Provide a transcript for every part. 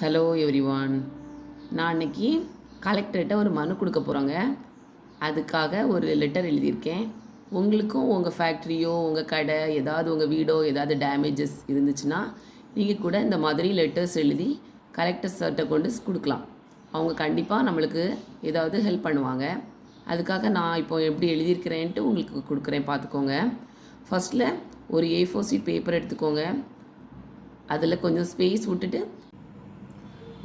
Hello everyone நான் அன்னைக்கு கலெக்டர்கிட்ட ஒரு மனு கொடுக்க போகிறோங்க அதுக்காக ஒரு லெட்டர் எழுதியிருக்கேன். உங்களுக்கும் உங்கள் ஃபேக்ட்ரியோ உங்கள் கடை ஏதாவது உங்கள் வீடோ ஏதாவது டேமேஜஸ் இருந்துச்சுன்னா நீங்கள் கூட இந்த மாதிரி லெட்டர்ஸ் எழுதி கலெக்டர் சார்கிட்ட கொண்டு கொடுக்கலாம். அவங்க கண்டிப்பாக நம்மளுக்கு ஏதாவது ஹெல்ப் பண்ணுவாங்க. அதுக்காக நான் இப்போ எப்படி எழுதியிருக்கிறேன்ட்டு உங்களுக்கு கொடுக்குறேன் பார்த்துக்கோங்க. ஃபஸ்ட்டில் ஒரு ஏ ஃபோர் சீட் பேப்பர் எடுத்துக்கோங்க. அதில் கொஞ்சம் ஸ்பேஸ் விட்டுட்டு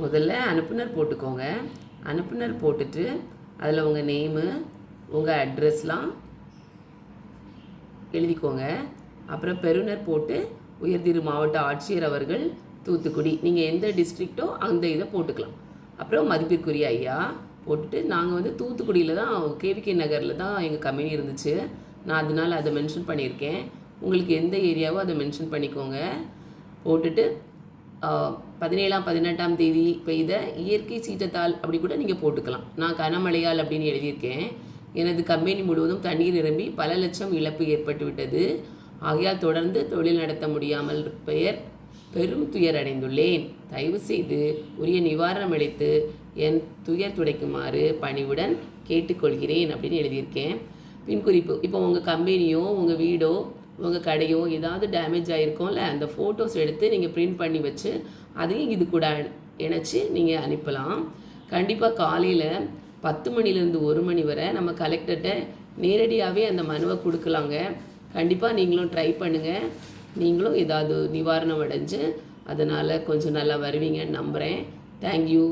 முதல்ல அனுப்புனர் போட்டுக்கோங்க. அனுப்புனர் போட்டுட்டு அதில் உங்கள் நேமு உங்கள் அட்ரஸ்லாம் எழுதிக்கோங்க. அப்புறம் பெறுநர் போட்டு உயர்திரு மாவட்ட ஆட்சியர் அவர்கள் தூத்துக்குடி. நீங்கள் எந்த டிஸ்ட்ரிக்ட்டோ அந்த இதை போட்டுக்கலாம். அப்புறம் மதிப்பிற்குரிய ஐயா போட்டுட்டு நாங்கள் வந்து தூத்துக்குடியில் தான் கேவிகே நகரில் தான் எங்கள் கம்பெனி இருந்துச்சு. நான் அதனால் அதை மென்ஷன் பண்ணியிருக்கேன். உங்களுக்கு எந்த ஏரியாவோ அதை மென்ஷன் பண்ணிக்கோங்க. போட்டுட்டு பதினேழாம் பதினெட்டாம் தேதி பெய்த இயற்கை சீற்றத்தால் அப்படி கூட நீங்கள் போட்டுக்கலாம். நான் கனமழையால் அப்படின்னு எழுதியிருக்கேன். எனது கம்பெனி முழுவதும் தண்ணீர் நிரம்பி பல லட்சம் இழப்பு ஏற்பட்டு விட்டது. ஆகையால் தொடர்ந்து தொழில் நடத்த முடியாமல் பெயர் பெரும் துயர் அடைந்துள்ளேன். தயவு செய்து உரிய நிவாரணம் அளித்து என் துயர் துடைக்குமாறு பணிவுடன் கேட்டுக்கொள்கிறேன் அப்படின்னு எழுதியிருக்கேன். பின் குறிப்பு இப்போ உங்கள் கம்பெனியோ உங்கள் வீடோ உங்கள் கடையோ ஏதாவது டேமேஜ் ஆகிருக்கும்ல அந்த ஃபோட்டோஸ் எடுத்து நீங்கள் பிரிண்ட் பண்ணி வச்சு அதையும் இது கூட இணைச்சி நீங்கள் அனுப்பலாம். கண்டிப்பாக காலையில் பத்து மணிலேருந்து ஒரு மணி வரை நம்ம கலெக்டர்கிட்ட நேரடியாகவே அந்த மனுவை கொடுக்கலாங்க. கண்டிப்பாக நீங்களும் ட்ரை பண்ணுங்கள் நீங்களும் ஏதாவது நிவாரணம் அடைஞ்சு அதனால் கொஞ்சம் நல்லா வருவீங்கன்னு நம்புகிறேன் தேங்க்யூ